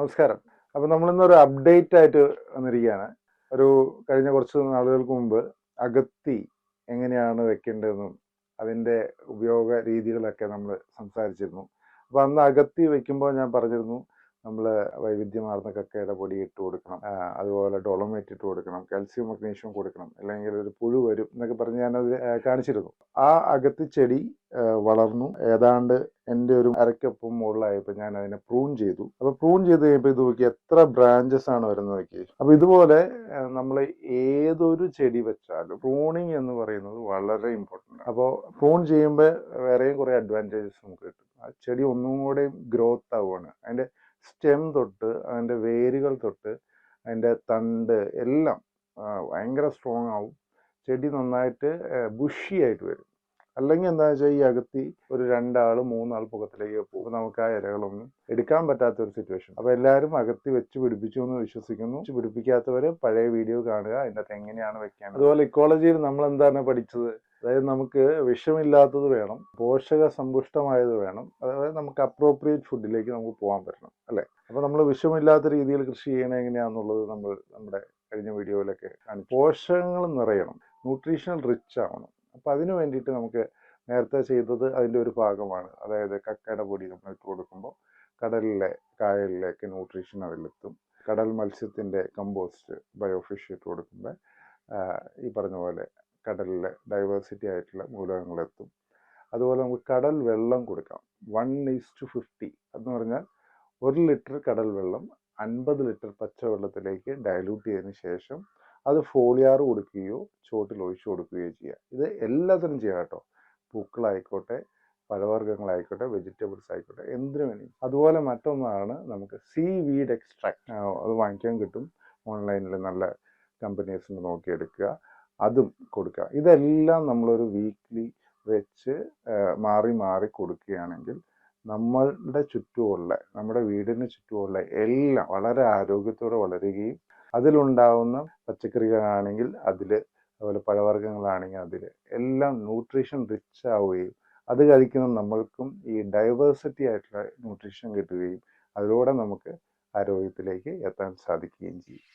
നമസ്കാരം. അപ്പോൾ നമ്മളിന്നൊരു അപ്ഡേറ്റ് ആയിട്ട് വന്നിരിക്കുകയാണ്. ഒരു കഴിഞ്ഞ കുറച്ച് നാളുകൾക്ക് മുമ്പ് അകത്തി എങ്ങനെയാണ് വെക്കേണ്ടതെന്നും അതിന്റെ ഉപയോഗ രീതികളൊക്കെ നമ്മൾ സംസാരിച്ചിരുന്നു. അപ്പോൾ അന്ന് അകത്തി വെക്കുമ്പോൾ ഞാൻ പറഞ്ഞിരുന്നു നമ്മൾ വൈവിധ്യമാർന്ന കക്കയുടെ പൊടി ഇട്ട് കൊടുക്കണം. അതുപോലെ ഡൊളമേറ്റ് ഇട്ട് കൊടുക്കണം. കാൽസ്യം മഗ്നീഷ്യം കൊടുക്കണം. അല്ലെങ്കിൽ ഒരു പുഴു വരും എന്നൊക്കെ പറഞ്ഞ് ഞാനത് കാണിച്ചിരുന്നു. ആ അകത്ത് ചെടി വളർന്നു. ഏതാണ്ട് എന്റെ ഒരു അരക്കപ്പം മുകളിലായപ്പോൾ ഞാൻ അതിനെ പ്രൂൺ ചെയ്തു. അപ്പോൾ പ്രൂൺ ചെയ്ത് കഴിയുമ്പോൾ ഇത് നോക്കി എത്ര ബ്രാഞ്ചസ് ആണ് വരുന്നത് നോക്കി അപ്പോൾ ഇതുപോലെ നമ്മൾ ഏതൊരു ചെടി വെച്ചാലും പ്രൂണിങ് എന്ന് പറയുന്നത് വളരെ ഇമ്പോർട്ടന്റ് അപ്പോൾ പ്രൂൺ ചെയ്യുമ്പോൾ വേറെയും കുറേ അഡ്വാന്റേജസ് നമുക്ക് കിട്ടും. ആ ചെടി ഒന്നും കൂടെ ഗ്രോത്ത് ആവുകയാണ് അതിന്റെ സ്റ്റെം തൊട്ട് അതിന്റെ വേരുകൾ തൊട്ട് അതിന്റെ തണ്ട് എല്ലാം ഭയങ്കര സ്ട്രോങ് ആവും. ചെടി നന്നായിട്ട് ബുഷിയായിട്ട് വരും. അല്ലെങ്കിൽ എന്താ വെച്ചാൽ ഈ അകത്തി ഒരു രണ്ടാൾ മൂന്നാൾ പുഖത്തിലേക്ക് പോകും നമുക്ക് ആ ഇലകളൊന്നും എടുക്കാൻ പറ്റാത്ത ഒരു സിറ്റുവേഷൻ അപ്പോൾ എല്ലാവരും അകത്തി വെച്ച് പിടിപ്പിച്ചു എന്ന് വിശ്വസിക്കുന്നു. വെച്ച് പിടിപ്പിക്കാത്തവർ പഴയ വീഡിയോ കാണുക. അതിന്റെ അകത്ത് എങ്ങനെയാണ് വെക്കാൻ അതുപോലെ ഇക്കോളജിയിൽ നമ്മൾ എന്താണ് പഠിച്ചത്? അതായത് നമുക്ക് വിഷമില്ലാത്തത് വേണം പോഷക സമ്പുഷ്ടമായത് വേണം അതായത് നമുക്ക് അപ്രോപ്രിയേറ്റ് ഫുഡിലേക്ക് നമുക്ക് പോകാൻ പറ്റണം അല്ലേ? അപ്പോൾ നമ്മൾ വിഷമില്ലാത്ത രീതിയിൽ കൃഷി ചെയ്യണത് എങ്ങനെയാണെന്നുള്ളത് നമ്മൾ നമ്മുടെ കഴിഞ്ഞ വീഡിയോയിലൊക്കെ കാണും പോഷകങ്ങൾ നിറയണം ന്യൂട്രീഷണൽ റിച്ച് ആവണം. അപ്പോൾ അതിന് വേണ്ടിയിട്ട് നമുക്ക് നേരത്തെ ചെയ്തത് അതിന്റെ ഒരു ഭാഗമാണ്. അതായത് കക്കയുടെ പൊടി നമ്മൾ ഇട്ട് കൊടുക്കുമ്പോൾ കടലിലെ കായലിലേക്ക് ന്യൂട്രീഷൻ അതിലെത്തും കടൽ മത്സ്യത്തിന്റെ കമ്പോസ്റ്റ് ബയോഫിഷ് ഇട്ട് കൊടുക്കുമ്പോൾ ഈ പറഞ്ഞ പോലെ കടലിലെ ഡൈവേഴ്സിറ്റി ആയിട്ടുള്ള മൂലകങ്ങളെത്തും. അതുപോലെ നമുക്ക് കടൽ വെള്ളം കൊടുക്കാം. വൺ ഈസ് ടു ഫിഫ്റ്റി എന്ന് പറഞ്ഞാൽ ഒരു ലിറ്റർ കടൽ വെള്ളം അൻപത് ലിറ്റർ പച്ചവെള്ളത്തിലേക്ക് ഡയലൂട്ട് ചെയ്തതിന് ശേഷം അത് ഫോളിയാർ കൊടുക്കുകയോ ചോട്ടിൽ ഒഴിച്ചു കൊടുക്കുകയോ ചെയ്യുക. ഇത് എല്ലാത്തിനും ചെയ്യാം കേട്ടോ. പൂക്കളായിക്കോട്ടെ പഴവർഗങ്ങളായിക്കോട്ടെ വെജിറ്റബിൾസ് ആയിക്കോട്ടെ എന്തിനു വേണ്ടി അതുപോലെ മറ്റൊന്നാണ് നമുക്ക് സീ വീഡ് എക്സ്ട്രാക്ട് അത് വാങ്ങിക്കാൻ കിട്ടും. ഓൺലൈനിൽ നല്ല കമ്പനീസിന് നോക്കിയെടുക്കുക. അതും കൊടുക്കുക. ഇതെല്ലാം നമ്മളൊരു വീക്ക്ലി വെച്ച് മാറി മാറി കൊടുക്കുകയാണെങ്കിൽ നമ്മളുടെ ചുറ്റുമുള്ള നമ്മുടെ വീടിന് ചുറ്റുമുള്ള എല്ലാം വളരെ ആരോഗ്യത്തോടെ വളരുകയും അതിലുണ്ടാവുന്ന പച്ചക്കറികളാണെങ്കിൽ അതിൽ അതുപോലെ പഴവർഗങ്ങളാണെങ്കിൽ അതിൽ എല്ലാം ന്യൂട്രീഷൻ റിച്ച് ആവുകയും അത് കഴിക്കുന്ന നമ്മൾക്കും ഈ ഡൈവേഴ്സിറ്റി ആയിട്ടുള്ള ന്യൂട്രീഷൻ കിട്ടുകയും അതിലൂടെ നമുക്ക് ആരോഗ്യത്തിലേക്ക് എത്താൻ സാധിക്കുകയും ചെയ്യും.